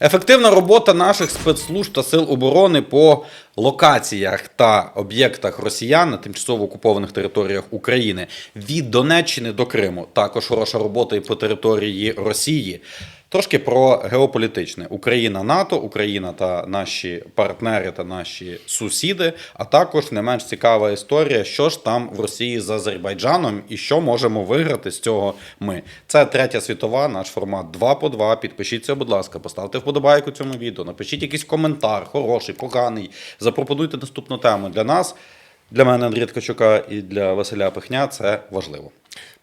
Ефективна робота наших спецслужб та сил оборони по локаціях та об'єктах росіян на тимчасово окупованих територіях України від Донеччини до Криму. Також хороша робота і по території Росії. Трошки про геополітичне Україна, НАТО, Україна та наші партнери та наші сусіди. А також не менш цікава історія, що ж там в Росії з Азербайджаном і що можемо виграти з цього ми. Це третя світова, наш формат 2 по 2. Підпишіться, будь ласка, поставте вподобайку цьому відео, напишіть якийсь коментар, хороший, поганий. Запропонуйте наступну тему для нас. Для мене Андрія Ткачука і для Василя Пихня це важливо.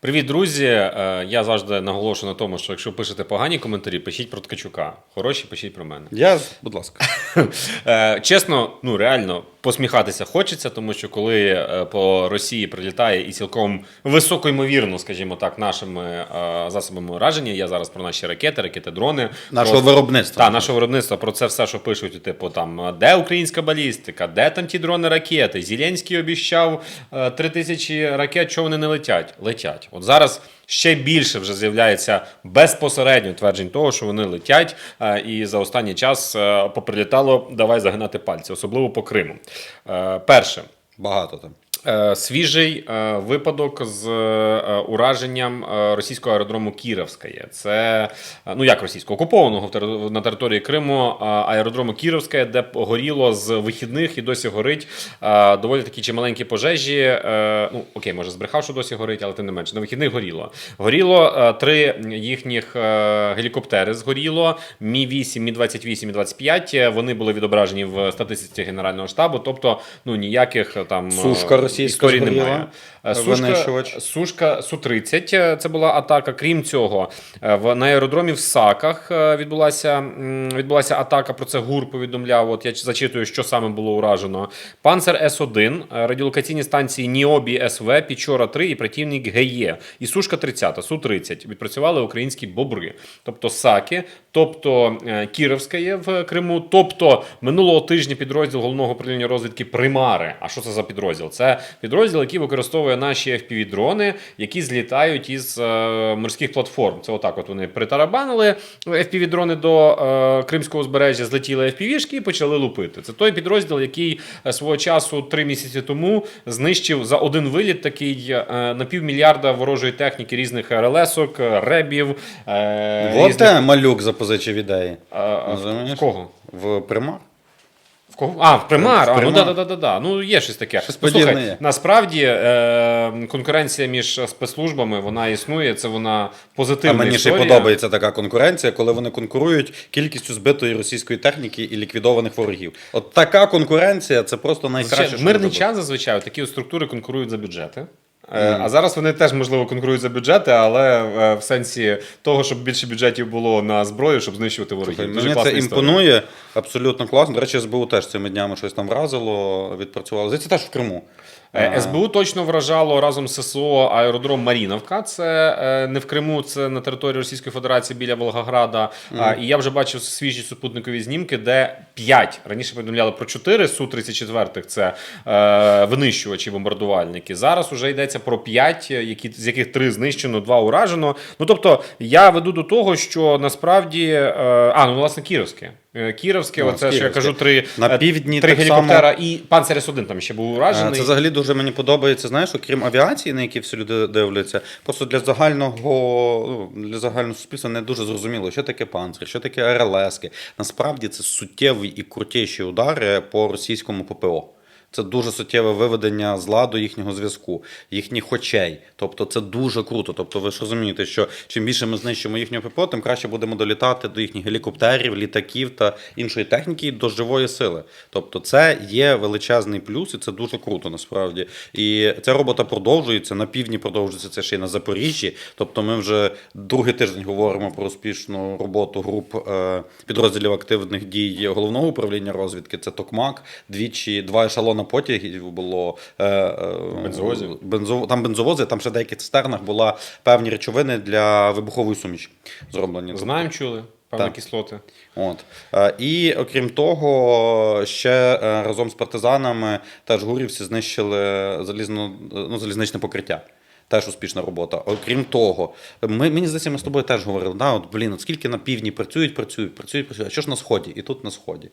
Привіт, друзі! Е, Я завжди наголошую на тому, що якщо пишете погані коментарі, пишіть про Ткачука. Хороші, пишіть про мене. Я, будь ласка. Е, Чесно, ну реально посміхатися хочеться, тому що коли е, по Росії прилітає і цілком високо ймовірно, скажімо так, нашими засобами ураження. Я зараз про наші ракети, ракети, дрони. Нашого Про- виробництва. Так, нашого виробництва про це все, що пишуть, типу там де українська балістика, де там ті дрони ракети. Зеленський обіщав е, три тисячі ракет, що вони не летять. Летять. От зараз ще більше вже з'являється безпосередньо тверджень того, що вони летять. е, І за останній час е, поприлітало давай загинати пальці, особливо по Криму. Е, Перше. Багато там. Е, Свіжий е, випадок з е, ураженням російського аеродрому Кіровське. Це ну як російського окупованого на території Криму аеродрому Кіровське, де горіло з вихідних і досі горить доволі такі чималенькі пожежі. Ну окей, може збрехав, що досі горить, але тим не менше на вихідних горіло. Горіло три їхніх гелікоптери. Згоріло Мі 8 Мі 28 Мі 25 Е, Вони були відображені в статистиці Генерального штабу. Тобто, ну ніяких там Сушка історій згоріла, немає. Е, Сушка, винищувач. Сушка Су-30 е, це була атака. Крім цього, е, в на аеродромі в Саках е, відбулася відбулася атака. Про це ГУР повідомляв. От я зачитую, що саме було уражено. Панцер С-1, е, радіолокаційні станції Ніобі СВ, Пічора 3 і противник ГЕ. І Сушка 30, Су-30 відпрацювали українські бобри, тобто Саки, тобто е, Кіровська є в Криму, тобто минулого тижня підрозділ головного управління розвідки Примари. А що це за підрозділ? Це підрозділ, який використовує наші FPV-дрони, які злітають із е, морських платформ. Це отак. От вони притарабанили FPV-дрони до е, Кримського узбережжя, злетіли FPV-шки і почали лупити. Це той підрозділ, який е, свого часу три місяці тому знищив за один виліт такий на півмільярда ворожої техніки різних РЛС-ок, ребів. Е, Вот різних- малюк запозичив ідеї. А, а, в кого? В примар. В кого? А, в примар. А, ну да, да, да, да. Ну є щось таке. Щось Ну, слухай, є. насправді е, конкуренція між спецслужбами вона існує. Це вона А позитивна мені ще й подобається така конкуренція, коли вони конкурують кількістю збитої російської техніки і ліквідованих ворогів. От така конкуренція це просто найкраще. Мирний час зазвичай такі структури конкурують за бюджети. Е, А зараз вони теж можливо конкурують за бюджети, але е, в сенсі того, щоб більше бюджетів було на зброю, щоб знищувати ворогів. Слухай, Дуже Мені це історія. імпонує абсолютно класно. До речі, СБУ теж цими днями щось там вразило, відпрацювало. Це теж в Криму. Е, СБУ точно вражало разом з ССО аеродром Маріновка. Це е, не в Криму, це на території Російської Федерації біля Волгограда. А, і я вже бачив свіжі супутникові знімки, де 5, раніше повідомляли про 4 Су-34, це е, винищувачі, бомбардувальники. Зараз уже йдеться про 5, які, з яких 3 знищено, 2 уражено. Ну тобто я веду до того, що насправді. Е, а, ну власне, Кіровське. Е, Кіровське, Ну, оце що я кажу, три, На е, півдні три гелікоптера само... і панцер С-1 там ще був Е, уражений. Це взагалі дуже мені подобається. Знаєш, окрім авіації, на які всі люди дивляться, просто для загального ну, для загального суспільства не дуже зрозуміло, що таке панцир, що таке РЛСки. Насправді це суттєві і крутіші удари по російському ППО. Це дуже суттєве виведення з ладу їхнього зв'язку, їхніх очей. Тобто це дуже круто. Тобто, ви ж розумієте, що чим більше ми знищимо їхнього ППО, тим краще будемо долітати до їхніх гелікоптерів, літаків та іншої техніки до живої сили. Тобто, це є величезний плюс, і це дуже круто насправді. І ця робота продовжується на півдні, продовжується це ще й на Запоріжжі. Тобто, ми вже другий тиждень говоримо про успішну роботу груп е, підрозділів активних дій головного управління розвідки. Це Токмак. Двічі два ешелона потягів було е, е, Бензовозів. бензо, там бензовози, там ще в деяких цистернах була певні речовини для вибухової суміші зроблені. Тобто, Знаємо, чули. Певні кислоти. От. Е, І окрім того, ще разом з партизанами теж гурівці знищили залізно, ну, залізничне покриття. Теж успішна робота. Окрім того, ми, мені здається, ми з тобою теж говорили, да, от, блін, от скільки на півдні працюють, працюють, працюють, працюють. А що ж на сході? І тут на сході.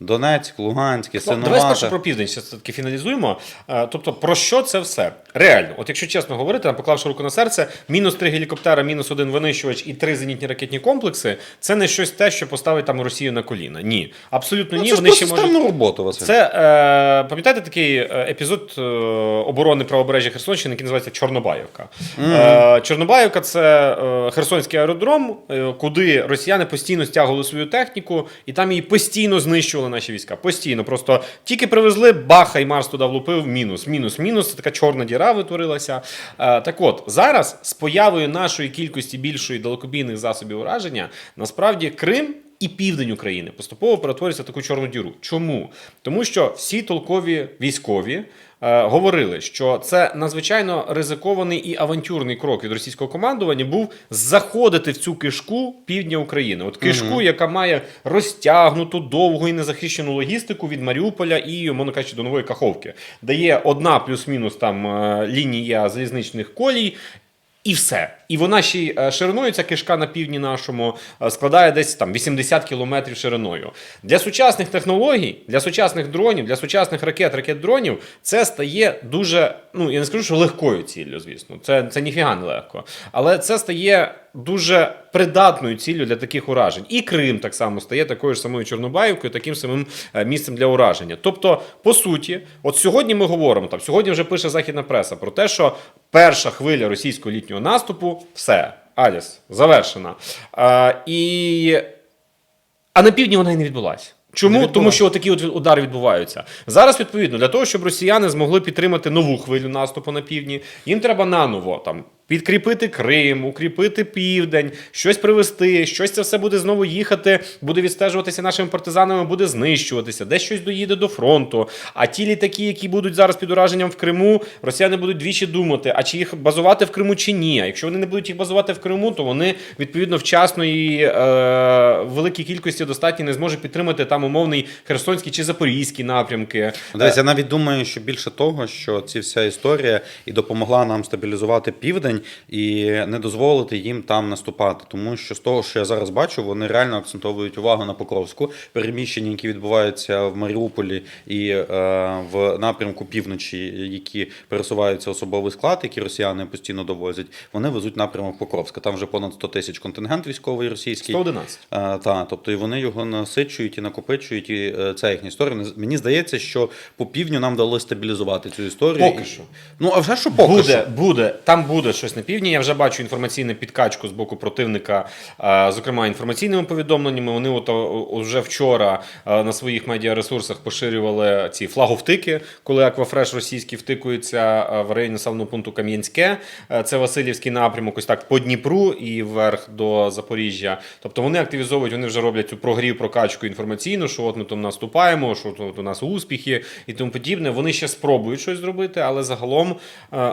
Донецьк, Луганськ, Ну, давай спершу про південь все таки фіналізуємо. Е, Тобто, про що це все? Реально, от якщо чесно говорити, там, поклавши руку на серце, мінус три гелікоптера, мінус один винищувач і три зенітні ракетні комплекси це не щось те, що поставить там Росію на коліна. Ні, абсолютно Ну, ні. це Вони ще можуть. роботу, Василь. Це е, пам'ятаєте такий е, епізод е, оборони правобережжя Херсонщини, який називається Чорнобаївка. Е, Чорнобаївка це е, Херсонський аеродром, е, куди росіяни постійно стягували свою техніку, і там її постійно знищували наші війська. Постійно. Просто тільки привезли, баха, і Марс туди влупив. Мінус, мінус, мінус. Це така чорна діра витворилася. Е, так от зараз з появою нашої кількості більшої далекобійних засобів ураження, насправді Крим і південь України поступово перетворюється в таку чорну діру. Чому? Тому що всі толкові військові. е, Говорили, що це надзвичайно ризикований і авантюрний крок від російського командування був заходити в цю кишку півдня України. От кишку, яка має розтягнуту довгу і незахищену логістику від Маріуполя і, мовно кажучи, до нової Каховки, де є одна плюс-мінус там е, лінія залізничних колій, і все. І вона ще й е, шириною, ця кишка на півдні нашому е, складає десь там 80 кілометрів шириною. Для сучасних технологій, для сучасних дронів, для сучасних ракет, ракет-дронів це стає дуже, ну я не скажу, що легкою ціллю, звісно. Це, це ніфіга не легко. Але це стає дуже придатною ціллю для таких уражень. І Крим так само стає такою ж самою Чорнобаївкою, таким самим е, місцем для ураження. Тобто, по суті, от сьогодні ми говоримо там, сьогодні вже пише західна преса про те, що перша хвиля російського літнього наступу все. Аліс завершена. А, і... а на півдні вона і не відбулася. Чому? Тому що такі от удари відбуваються. Зараз, відповідно, для того, щоб росіяни змогли підтримати нову хвилю наступу на півдні, їм треба наново там. Підкріпити Крим, укріпити південь, щось привезти, щось це все буде знову їхати, буде відстежуватися нашими партизанами, буде знищуватися, десь щось доїде до фронту. А ті літаки, які будуть зараз під ураженням в Криму, росіяни будуть двічі думати, а чи їх базувати в Криму чи ні. А якщо вони не будуть їх базувати в Криму, то вони відповідно вчасно і е, великій кількості достатньо не зможуть підтримати там умовний Херсонський чи Запорізький напрямки. Десь я навіть думаю, що більше того, що ці вся історія і допомогла нам стабілізувати південь і не дозволити їм там наступати. Тому що з того, що я зараз бачу, вони реально акцентовують увагу на Покровську, переміщення, які відбуваються в Маріуполі і е, в напрямку півночі, які пересуваються особовий склад, які росіяни постійно довозять. Вони везуть напрямок Покровська. Там вже понад 100 тисяч контингент військовий російський. 111. Е, та, тобто і вони його насичують і накопичують, і е, це їхня історія. Мені здається, що по півдню нам вдалося стабілізувати цю історію. Поки що. Ну, а вже що поки буде, що. буде, там буде щось на півдні. Я вже бачу інформаційну підкачку з боку противника, е, зокрема інформаційними повідомленнями. Вони от вже вчора е, на своїх медіаресурсах поширювали ці флаговтики, коли Аквафреш російський втикується е, в районі населеного пункту Кам'янське. Це Васильівський напрямок, ось так по Дніпру і вверх до Запоріжжя. Тобто вони активізовують, вони вже роблять цю прогрів, прокачку інформаційну, що от ми там наступаємо, що от у нас успіхи і тому подібне. Вони ще спробують щось зробити, але загалом,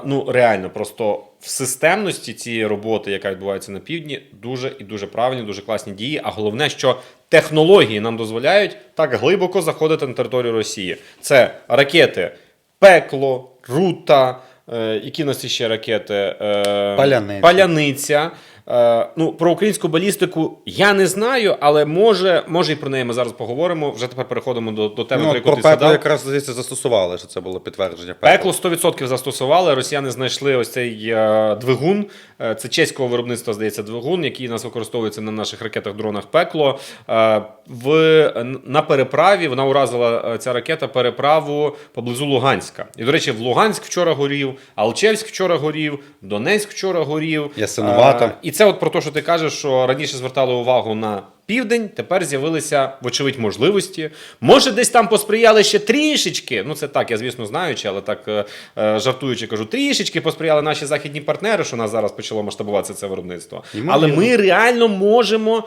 ну реально, просто в системності цієї роботи, яка відбувається на півдні, дуже і дуже правильні, дуже класні дії. А головне, що технології нам дозволяють так глибоко заходити на територію Росії. Це ракети Пекло, Рута. е, Які нас ще ракети? Е, Паляниця. Паляниця. Е, ну, про українську балістику я не знаю, але може, може і про неї ми зараз поговоримо. Вже тепер переходимо до, до теми, Ну, про яку про ти пекло згадав. якраз здається застосували, що це було підтвердження. Пекло 100% застосували. Росіяни знайшли ось цей е, двигун. Е, Це чеського виробництва, здається, двигун, який нас використовується на наших ракетах-дронах пекло. Е, В, на переправі вона уразила е, ця ракета переправу поблизу Луганська. І, до речі, в Луганськ вчора горів, Алчевськ вчора горів, Донецьк вчора горів. Ясиновата. Е, І це от про те, що ти кажеш, що раніше звертали увагу на. Південь тепер з'явилися, вочевидь, можливості. Може, десь там посприяли ще трішечки. Ну, це так, я звісно знаючи, але так е, е, жартуючи, кажу, трішечки посприяли наші західні партнери, що у нас зараз почало масштабуватися це виробництво. Але ми реально можемо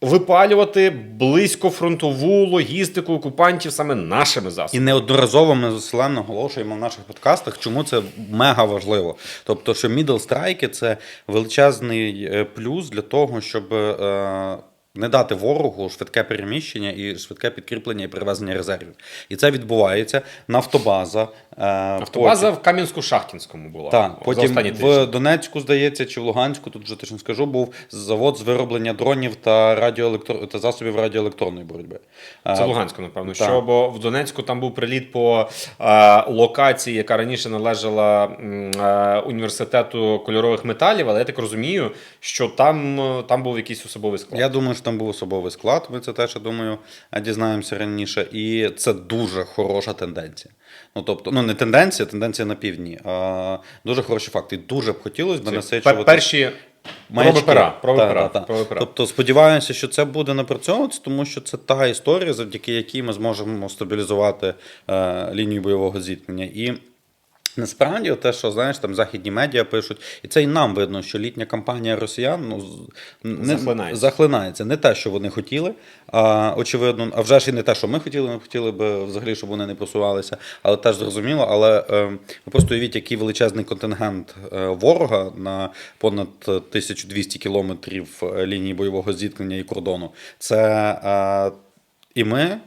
випалювати близькофронтову логістику окупантів саме нашими засобами. І неодноразово ми зсиленно наголошуємо в наших подкастах, чому це мега важливо. Тобто, що мідл страйки це величезний е, плюс для того, щоб. е, Не дати ворогу швидке переміщення і швидке підкріплення і перевезення резервів. І це відбувається. Нафтобаза. е, Автобаза в Кам'янську-Шахтінському була. так, потім останні в. Донецьку, здається, чи в Луганську, тут вже точно скажу, був завод з вироблення дронів та радіоелектро... та засобів радіоелектронної боротьби. Це Е, Луганську, напевно. так. Що, бо в Донецьку там був приліт по е, локації, яка раніше належала е, університету кольорових металів, але я так розумію, що там, е, там був якийсь особовий склад. Я думаю, що там був особовий склад. Ми це теж я думаю, дізнаємося раніше. І це дуже хороша тенденція. Ну тобто, ну не тенденція, тенденція на півдні, а дуже хороші факти. І дуже б хотілося б насичувати. перші маячки. пера. Проби Та, пера, та, та. пера. Тобто сподіваюся, що це буде напрацьовуватися, тому що це та історія, завдяки якій ми зможемо стабілізувати е, лінію бойового зіткнення. І Насправді, те, що знаєш, там західні медіа пишуть, і це і нам видно, що літня кампанія росіян ну, не, Захлинається. захлинається. Не те, що вони хотіли, а, очевидно, а вже ж і не те, що ми хотіли. Ми хотіли би взагалі, щоб вони не просувалися, але теж зрозуміло. Але е, просто уявіть, який величезний контингент е, ворога на понад 1200 кілометрів е, лінії бойового зіткнення і кордону. Це е, і ми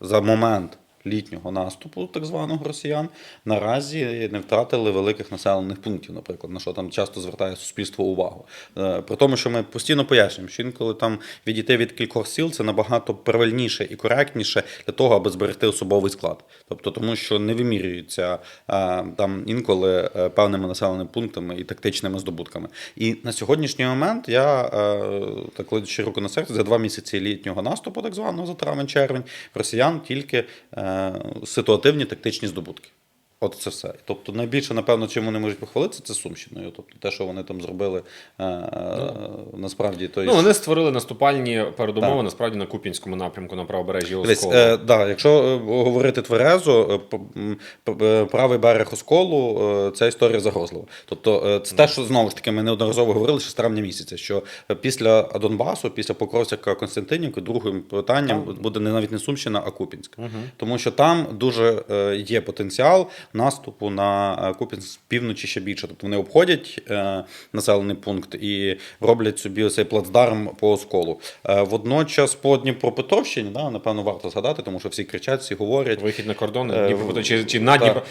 за момент літнього наступу, так званого росіян, наразі не втратили великих населених пунктів, наприклад, на що там часто звертає суспільство увагу. Е, При тому, що ми постійно пояснюємо, що інколи там відійти від кількох сіл це набагато правильніше і коректніше для того, аби зберегти особовий склад. Тобто, тому що не вимірюється е, там інколи е, певними населеними пунктами і тактичними здобутками. І на сьогоднішній момент я так кладучи руку на серце, за два місяці літнього наступу, так званого за травень-червень, росіян тільки ситуативні тактичні здобутки. От це все. Тобто найбільше, напевно, чим вони можуть похвалитися, це Сумщиною. Тобто те, що вони там зробили, е, е, насправді то Ну, вони створили наступальні передумови Так. насправді на Купінському напрямку на правобережжі Осколу. е, да, якщо е, говорити тверезо, правий берег Осколу е, це історія загрозлива. Тобто, е, це те, що знову ж таки ми неодноразово говорили ще з травня місяця, що після Донбасу, після Покровська Константинівки, другим питанням буде не навіть не Сумщина, а Купінськ. Тому що там дуже е, є потенціал наступу на е, Купінськ з півночі ще більше. Тобто вони обходять е, населений пункт і роблять собі цей плацдарм по осколу. Е, водночас по Дніпропетровщині, да, напевно, варто згадати, тому що всі кричать, всі говорять. Вихід на кордон, Е, Дніпро, чи, чи на. Дніпро.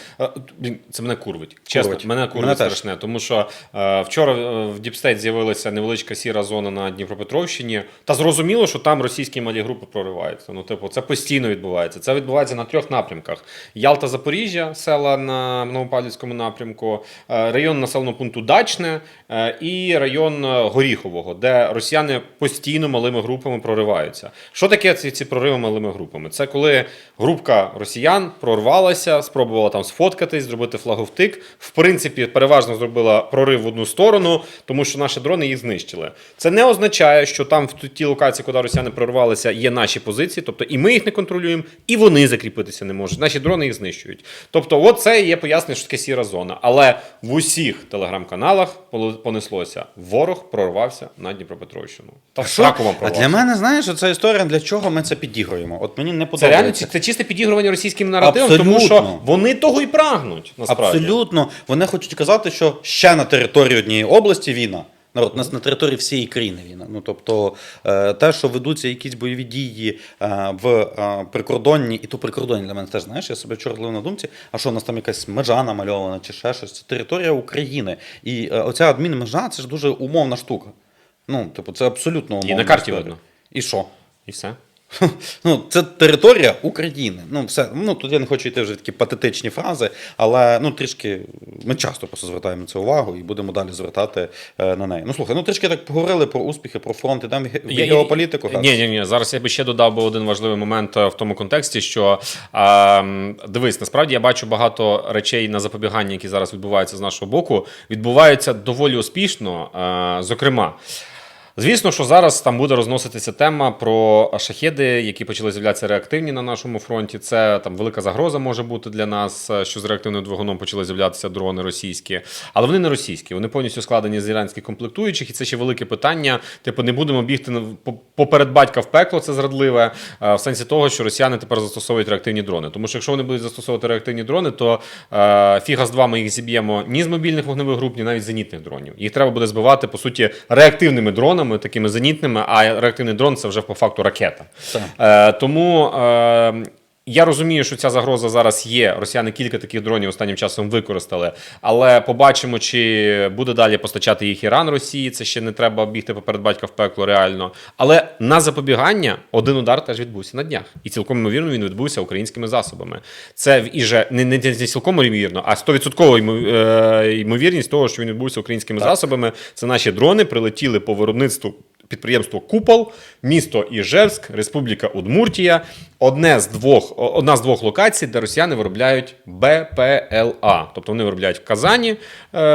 Це мене курвить. Чесно, Курвить. мене курвить Мене теж. страшне. Тому що е, вчора в Діпстейт з'явилася невеличка сіра зона на Дніпропетровщині. Та зрозуміло, що там російські малі групи прориваються. Ну, типу, це постійно відбувається. Це відбувається на трьох напрямках: Ялта, Запоріжжя, села на Новопавлівському напрямку, е, район населеного пункту Дачне е, і район е, Горіхового, де росіяни постійно малими групами прориваються. Що таке ці, ці прориви малими групами? Це коли групка росіян прорвалася, спробувала там сфоткатись, зробити флаговтик. В принципі, переважно зробила прорив в одну сторону, тому що наші дрони їх знищили. Це не означає, що там в тій локації, куди росіяни прорвалися, є наші позиції, тобто і ми їх не контролюємо, і вони закріпитися не можуть. Наші дрони їх знищують. Тобто, от це є пояснення, що таке сіра зона. Але в усіх телеграм-каналах понеслося: ворог прорвався на Дніпропетровщину. Та сраку а для мене, знаєш, це історія, для чого ми це підігруємо? От мені не Це подобається. реально це чисте підігрування російським наративом, тому що вони того і прагнуть. Насправді. Абсолютно. Вони хочуть казати, що ще на території однієї області війна. Народ, у нас на території всієї країни війна. Ну тобто е, те, що ведуться якісь бойові дії е, в е, прикордонні, і то прикордонні для мене теж знаєш, я себе вчора на думці, а що у нас там якась межа намальована чи ще щось. Це територія України. І оця адмінмежа це ж дуже умовна штука. Ну, типу, це абсолютно умовна на карті видно. І що? І все. Ну, це територія України. Ну, все. Ну, тут я не хочу йти вже такі патетичні фрази, але ну, трішки ми часто просто звертаємо це увагу і будемо далі звертати е, на неї. Ну, слухай, ну трішки так поговорили про успіхи, про фронт, ге- в Я- геополітику. Ні, ні, ні. Зараз я би ще додав би один важливий момент е, в тому контексті, що м, дивись, насправді я бачу багато речей на запобігання, які зараз відбуваються з нашого боку, відбуваються доволі успішно. е, Зокрема. Звісно, що зараз там буде розноситися тема про шахеди, які почали з'являтися реактивні на нашому фронті. Це там велика загроза може бути для нас, е, що з реактивним двигуном почали з'являтися дрони російські, але вони не російські. Вони повністю складені з іранських комплектуючих, і це ще велике питання. Типу, не будемо бігти поперед батька в пекло. Це зрадливе е, в сенсі того, що росіяни тепер застосовують реактивні дрони. Тому що якщо вони будуть застосовувати реактивні дрони, то е, фіга з два ми їх зіб'ємо ні з мобільних вогневих груп, ні навіть зенітних дронів. Їх треба буде збивати по суті реактивними дронами. Дронами, такими зенітними, а реактивний дрон це вже по факту ракета. Е, тому е, я розумію, що ця загроза зараз є. Росіяни кілька таких дронів останнім часом використали, але побачимо, чи буде далі постачати їх Іран Росії. Це ще не треба бігти поперед батька в пекло реально. Але на запобігання один удар теж відбувся на днях, і цілком ймовірно він відбувся українськими засобами. Це в- і же не, не, не цілком ймовірно, а 100% е, ймовірність того, що він відбувся українськими засобами. Це наші дрони прилетіли по виробництву підприємство Купол, місто Іжевськ, Республіка Удмуртія. Одне з двох, одна з двох локацій, де росіяни виробляють БПЛА. Тобто вони виробляють в Казані е,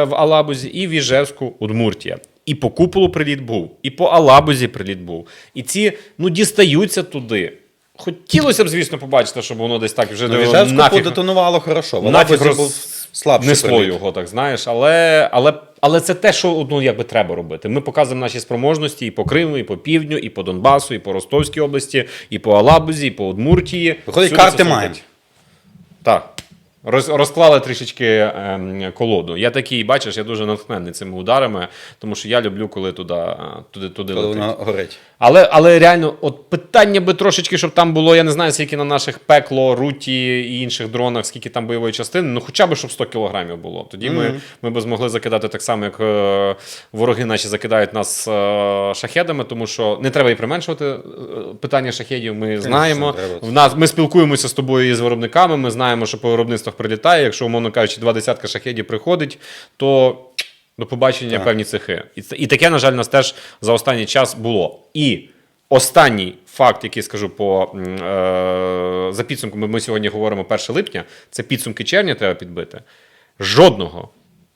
в Алабузі і в Іжевську Удмуртія. І по куполу приліт був, і по Алабузі приліт був. І ці ну дістаються туди. Хотілося б, звісно, побачити, щоб воно десь так вже Ну, нафіг подетонувало хорошо. Вона нафіг був роз... слабший несло його, так знаєш. Але, але, але це те, що ну, якби треба робити. Ми показуємо наші спроможності і по Криму, і по півдню, і по Донбасу, і по Ростовській області, і по Алабузі, і по Удмуртії. Виходить, Всюди карти мають. Так. Роз, розклали трішечки ем, колоду. Я такий, бачиш, я дуже натхнений цими ударами, тому що я люблю, коли туди, е, туди, туди Коли летить. горить. Але, але реально, от питання би трошечки, щоб там було, я не знаю, скільки на наших пекло, руті і інших дронах, скільки там бойової частини, ну хоча б щоб 100 кілограмів було. Тоді ми, ми б змогли закидати так само, як е, вороги наші закидають нас е, шахедами, тому що не треба і применшувати е, питання шахедів. Ми знаємо. В нас ми спілкуємося з тобою і з виробниками. Ми знаємо, що по виробництвах прилітає. Якщо, умовно кажучи, два десятка шахедів приходить, то до побачення Так. певні цехи. І, це- і таке, на жаль, у нас теж за останній час було. І останній факт, який скажу по е, за підсумками, ми сьогодні говоримо 1 липня. Це підсумки червня треба підбити. Жодного,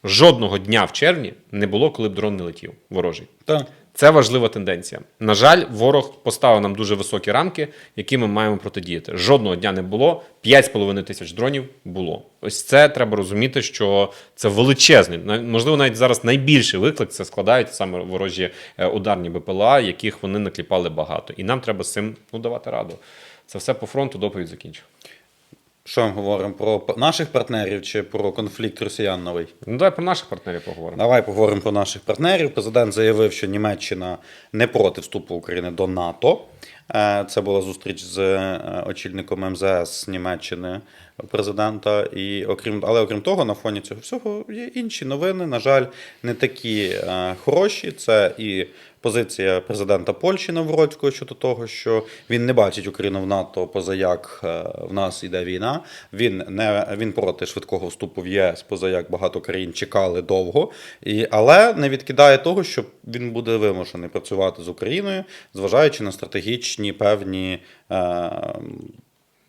жодного дня в червні не було, коли б дрон не летів ворожий. Так. Це важлива тенденція. На жаль, ворог поставив нам дуже високі рамки, які ми маємо протидіяти. Жодного дня не було. 5,5 тисяч дронів було. Ось це треба розуміти, що це величезний, можливо, навіть зараз найбільший виклик це складають саме ворожі е, ударні БПЛА, яких вони накліпали багато. І нам треба з цим ну, давати раду. Це все по фронту. Доповідь закінчу. Що ми говоримо про наших партнерів чи про конфлікт росіян новий? Ну давай про наших партнерів поговоримо. Давай поговоримо про наших партнерів. Президент заявив, що Німеччина не проти вступу України до НАТО. Е, Це була зустріч з е, очільником МЗС Німеччини президента. І окрім, але окрім того, на фоні цього всього є інші новини. На жаль, не такі е, хороші. Це і позиція президента Польщі Навроцького щодо того, що він не бачить Україну в НАТО, поза як е, в нас іде війна. Він не він проти швидкого вступу в ЄС, поза як багато країн чекали довго, і, але не відкидає того, що він буде вимушений працювати з Україною, зважаючи на стратегічні певні. Е,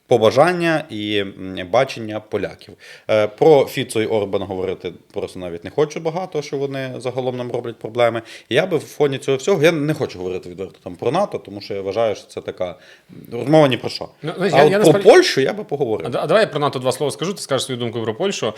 Побажання і бачення поляків. Е, Про Фіцо і Орбан говорити просто навіть не хочу багато, що вони загалом нам роблять проблеми. Я би в фоні цього всього я не хочу говорити відверто там про НАТО, тому що я вважаю, що це така розмова ні про що. Ну, а я- от я про насправді- Польщу я би поговорив. А а давай я про НАТО два слова скажу, ти скажеш свою думку про Польщу.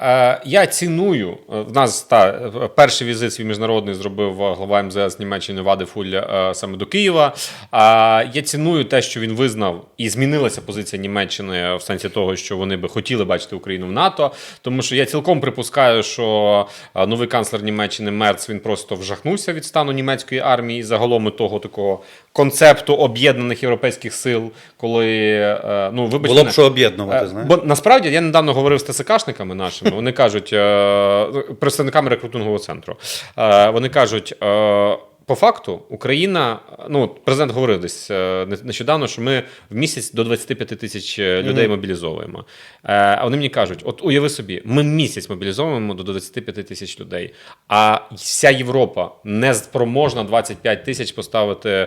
Е, я ціную, е, в нас та, перший візит свій міжнародний зробив глава МЗС Німеччини Вади Фуль е, саме до Києва. А я ціную те, що він визнав і змінилася позиція Німеччини в сенсі того, що вони би хотіли бачити Україну в НАТО. Тому що я цілком припускаю, що е, новий канцлер Німеччини Мерц він просто вжахнувся від стану німецької армії і загалом того такого концепту об'єднаних європейських сил, коли е, ну вибачте, Було б що об'єднувати, Е, знаєш. Бо насправді я недавно говорив з ТСКшниками нашими. Вони кажуть, представниками рекрутингового центру. Вони кажуть. По факту, Україна, ну президент говорив десь е, нещодавно, що ми в місяць до 25 тисяч е, людей мобілізовуємо. Е, А вони мені кажуть: от уяви собі, ми місяць мобілізовуємо до 25 тисяч людей, а вся Європа не спроможна 25 тисяч поставити е,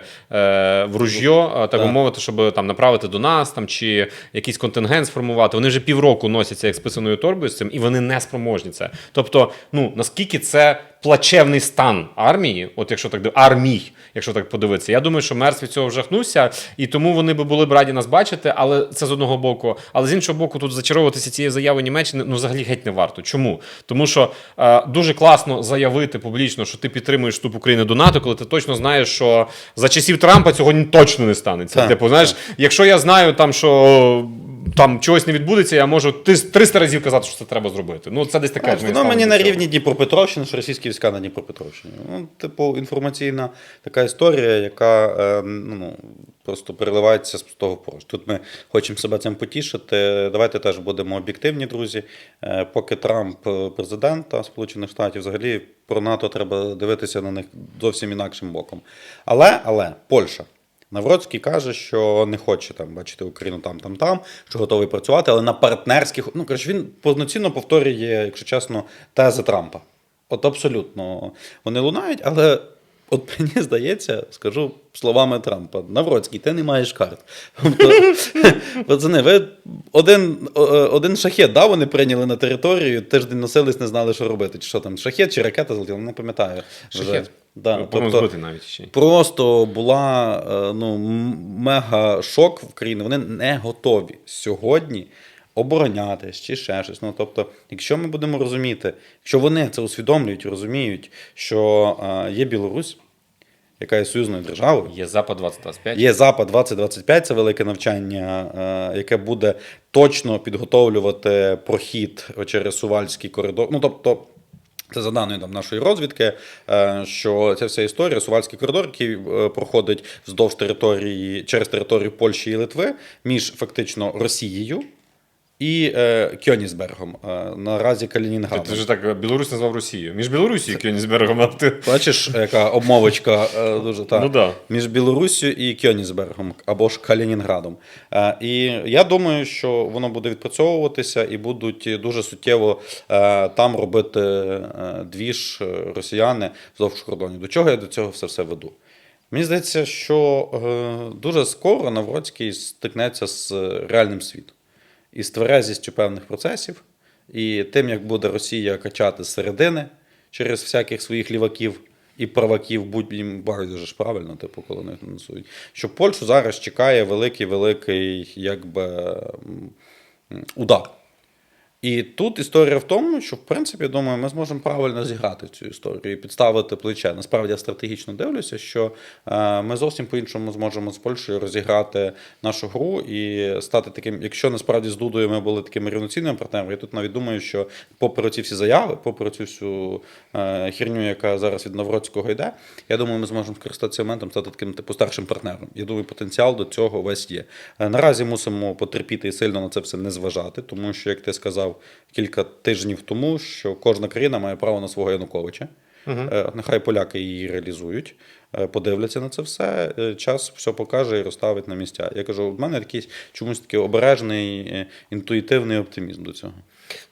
в ружьо, так би мовити, щоб там направити до нас там чи якийсь контингент сформувати. Вони вже півроку носяться як списаною торбою з цим, і вони не спроможні це. Тобто, ну наскільки це плачевний стан армії, от якщо так армій, якщо так подивитися, я думаю, що Мерц від цього вжахнувся, і тому вони би були б раді нас бачити, але це з одного боку. Але з іншого боку, тут зачаровуватися цією заявою Німеччини ну взагалі геть не варто. Чому? Тому що е, дуже класно заявити публічно, що ти підтримуєш вступ України до НАТО, коли ти точно знаєш, що за часів Трампа цього точно не станеться. Так, типу, знаєш, якщо я знаю там, що там чогось не відбудеться, я можу 300 разів казати, що це треба зробити. Ну, це десь таке. Так, ж Воно мені на рівні Дніпропетровщини, що російські війська на Дніпропетровщині. Ну, типу, інформаційна така історія, яка е, ну, просто переливається з того порожнє. Тут ми хочемо себе цим потішити. Давайте теж будемо об'єктивні, друзі. Е, Поки Трамп е, президента Сполучених Штатів, взагалі про НАТО треба дивитися на них зовсім інакшим боком. Але, але Польща. Навроцький каже, що не хоче там бачити Україну там, там, там, що готовий працювати, але на партнерських. Ну коротше, він повноцінно повторює, якщо чесно, тези Трампа. От абсолютно вони лунають, але от мені здається, скажу словами Трампа: Навроцький, ти не маєш карт. Тобто, Пацани, ви один, один шахет, да, вони прийняли на територію, тиждень носились, не знали, що робити. Чи що там, шахет чи ракета злетіла, не пам'ятаю. Шахет. Да, тобто- навіть ще. Просто була е, ну, мега шок в країні. Вони не готові сьогодні оборонятись чи ще щось. Ну, тобто, якщо ми будемо розуміти, якщо вони це усвідомлюють розуміють, що е, є Білорусь, яка є союзною державою, Є Запад 2025. Є Запад 2025, це велике навчання, е, яке буде точно підготовлювати прохід через Сувальський коридор. Ну тобто. Це за даною там, нашої розвідки, е, що ця вся історія, Сувальський коридор, який е, проходить вздовж території через територію Польщі і Литви, між фактично Росією і е, Кьонісбергом, е, наразі Калінінградом. Ти вже так е, Білорусь назвав Росією. Між Білорусією і Кьонісбергом, а ти. Бачиш, яка обмовочка е, дуже та Ну да. між Білоруссю і Кьонісбергом або ж Калінінградом. Е, І я думаю, що воно буде відпрацьовуватися і будуть дуже суттєво е, там робити е, двіж е, росіяни вздовж кордонів. До чого я до цього все все веду? Мені здається, що е, дуже скоро Навроцький стикнеться з реальним світом і з тверезістю певних процесів, і тим, як буде Росія качати зсередини через всяких своїх ліваків і праваків, будь їм байдуже ж правильно, типу, коли вони фінансують. Що Польщу зараз чекає великий, великий, якби удар. І тут історія в тому, що в принципі, думаю, ми зможемо правильно зіграти цю історію і підставити плече. Насправді я стратегічно дивлюся, що е, ми зовсім по-іншому зможемо з Польщею розіграти нашу гру і стати таким, якщо насправді з Дудою ми були такими рівноцінними партнерами, я тут навіть думаю, що попри ці всі заяви, попри цю всю е, херню, яка зараз від Навроцького йде, я думаю, ми зможемо скористатися моментом стати таким типу старшим партнером. Я думаю, потенціал до цього весь є. Е, Наразі мусимо потерпіти і сильно на це все не зважати, тому що, як ти сказав кілька тижнів тому, що кожна країна має право на свого Януковича. Угу. Нехай поляки її реалізують, е, подивляться на це все. е, Час все покаже і розставить на місця. Я кажу, у мене якийсь чомусь такий обережний, інтуїтивний оптимізм до цього.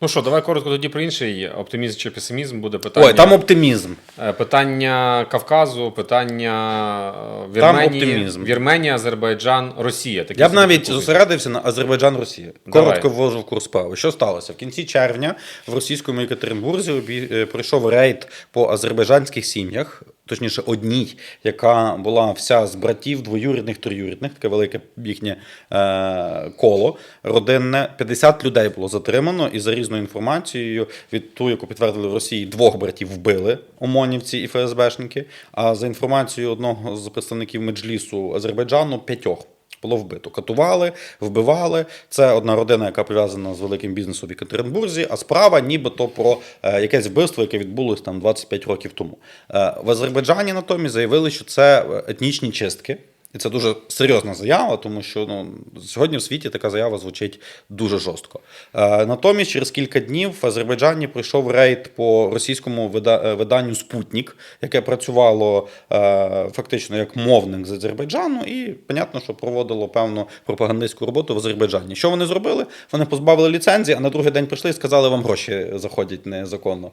Ну що, давай коротко тоді про інший оптимізм чи песимізм буде питання. Ой, там оптимізм. Е, Питання Кавказу, питання е, Вірменії, оптимізм. Вірменія, Азербайджан, Росія. Такі Я б навіть позиції. зосередився на Азербайджан Росія. Давай. Коротко ввожу в курс справи. Що сталося? В кінці червня в російському Екатеринбурзі е, пройшов рейд по азербайджанських сім'ях. Точніше, одній, яка була вся з братів двоюрідних, троюрідних, таке велике їхнє е, коло родинне. 50 людей було затримано, і за різною інформацією, від ту, яку підтвердили в Росії, двох братів вбили ОМОНівці і ФСБшники. А за інформацією одного з представників меджлісу Азербайджану, п'ятьох було вбито. Катували, вбивали. Це одна родина, яка пов'язана з великим бізнесом в Екатеринбурзі, а справа нібито про е, якесь вбивство, яке відбулось там 25 років тому. Е, в Азербайджані натомість заявили, що це е, етнічні чистки. І це дуже серйозна заява, тому що ну, сьогодні в світі така заява звучить дуже жорстко. Е, натомість, через кілька днів в Азербайджані пройшов рейд по російському е, виданню Спутник, яке працювало е, фактично як мовник з Азербайджану, і понятно, що проводило певну пропагандистську роботу в Азербайджані. Що вони зробили? Вони позбавили ліцензії, а на другий день прийшли і сказали, вам гроші заходять незаконно,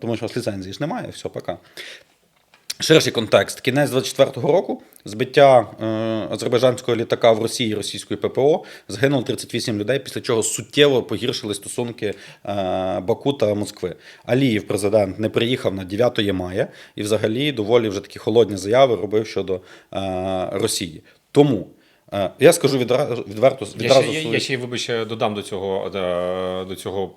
тому що у вас ліцензії ж немає. Все, пока. Ширший контекст. Кінець 24-го року збиття е, азербайджанського літака в Росії російської ППО загинуло 38 людей, після чого суттєво погіршили стосунки е, Баку та Москви. Аліїв, президент, не приїхав на 9 мая і взагалі доволі вже такі холодні заяви робив щодо е, Росії. Тому я скажу відразу, відверто Я ще, я, я ще й, вибач, додам до цього, до, до цього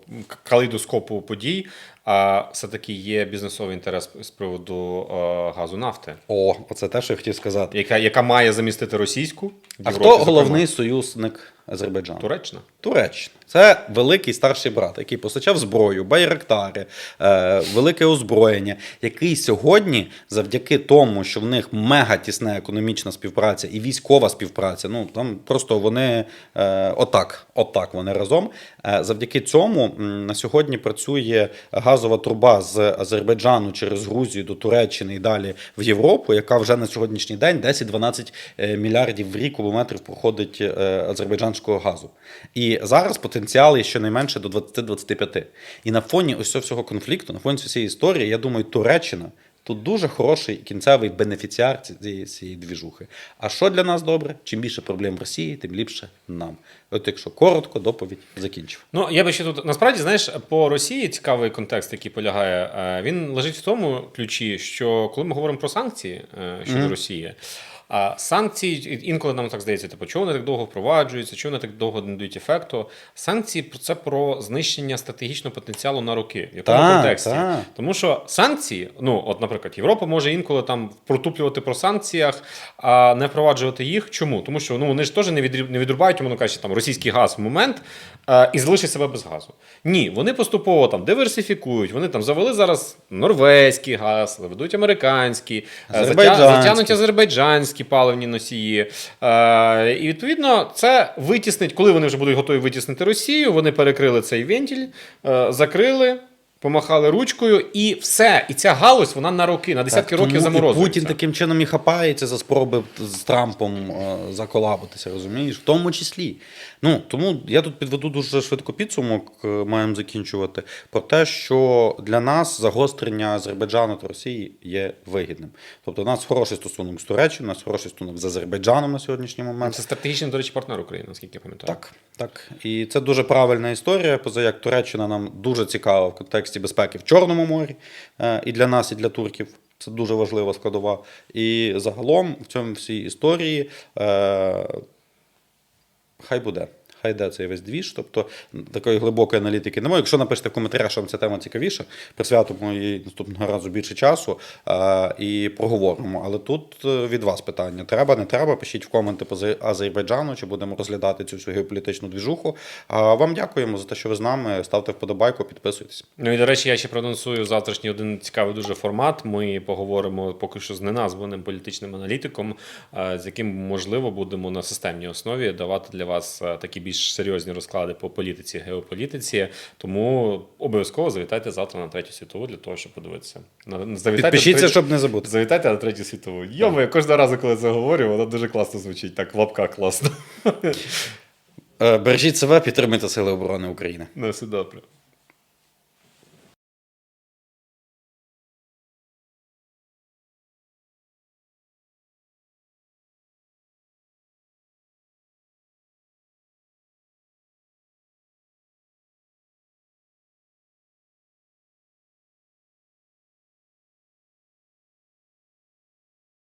калейдоскопу подій. А все-таки є бізнесовий інтерес з приводу е, газу нафти, О, оце те, що я хотів сказати. яка, яка має замістити російську. в А Європі, хто зокрема. головний союзник Азербайджану? Туреччина. Туреччина. Це великий старший брат, який постачав зброю, байрактари, е, велике озброєння, який сьогодні, завдяки тому, що в них мега тісна економічна співпраця і військова співпраця, ну там просто вони е, отак, отак вони разом. Е, завдяки цьому на сьогодні працює газова труба з Азербайджану через Грузію до Туреччини і далі в Європу, яка вже на сьогоднішній день 10-12 е, мільярдів в рік кубометрів проходить е, азербайджанського газу. І зараз потенціал є щонайменше до 20-25. І на фоні ось цього всього конфлікту, на фоні цієї історії, я думаю, Туреччина. Тут дуже хороший кінцевий бенефіціар цієї, цієї двіжухи. А що для нас добре? Чим більше проблем в Росії, тим ліпше нам. От якщо коротко, доповідь закінчив. Ну, я би ще тут насправді знаєш, по Росії цікавий контекст, який полягає. е, Він лежить в тому ключі, що коли ми говоримо про санкції е, щодо Росії. А санкції інколи нам так здається, типу, чого вони так довго впроваджуються, чого вони так довго не дають ефекту. Санкції це про знищення стратегічного потенціалу на роки. В якому Так, контексті? так. Тому що санкції, ну от, наприклад, Європа може інколи там протуплювати про санкціях, а не впроваджувати їх. Чому? Тому що ну вони ж теж не не відрубають, воно кажуть, там російський газ в момент е, і залишать себе без газу. Ні, вони поступово там диверсифікують. Вони там завели зараз норвезький газ, ведуть американський, е, затя- Азербайджанський. Азербайджанські паливні носії. Е, і відповідно це витіснить, коли вони вже будуть готові витіснити Росію. Вони перекрили цей вентіль, е, закрили. Помахали ручкою, і все. І ця галузь вона на роки, на десятки Так, років і. Путін таким чином і хапається за спроби з Трампом е, заколабитися, розумієш? В тому числі. Ну, тому я тут підведу дуже швидко підсумок, е, маємо закінчувати, про те, що для нас загострення Азербайджану та Росії є вигідним. Тобто, у нас хороший стосунок з Туреччиною, у нас хороший стосунок з Азербайджаном на сьогоднішній момент. Це стратегічний, до речі, партнер України, наскільки я пам'ятаю. Так, так. І це дуже правильна історія. Поза як Туреччина нам дуже цікава в контексті безпеки в Чорному морі е, і для нас, і для турків. Це дуже важлива складова. І загалом в цьому всій історії е, хай буде. Хай йде цей весь двіж, тобто такої глибокої аналітики немає. Якщо напишете в коментарях, що вам ця тема цікавіша, присвятимо їй наступного разу більше часу е, і проговоримо. Але тут е, від вас питання: треба, не треба? Пишіть в коменти по Азербайджану, чи будемо розглядати цю всю геополітичну двіжуху. А вам дякуємо за те, що ви з нами. Ставте вподобайку, підписуйтесь. Ну і до речі, я ще проанонсую завтрашній один цікавий дуже формат. Ми поговоримо поки що з неназваним політичним аналітиком, е, з яким можливо будемо на системній основі давати для вас е, такі більш серйозні розклади по політиці, геополітиці. Тому обов'язково завітайте завтра на третю світову для того, щоб подивитися. На- Завітайте на Підпишіться, третю- щоб не забути. Завітайте на третю світову. Йоми, я кожного разу, коли це говорю, воно дуже класно звучить. Так, в лапках класно. Е, Бережіть себе, підтримуйте Сили оборони України. Ну, все добре.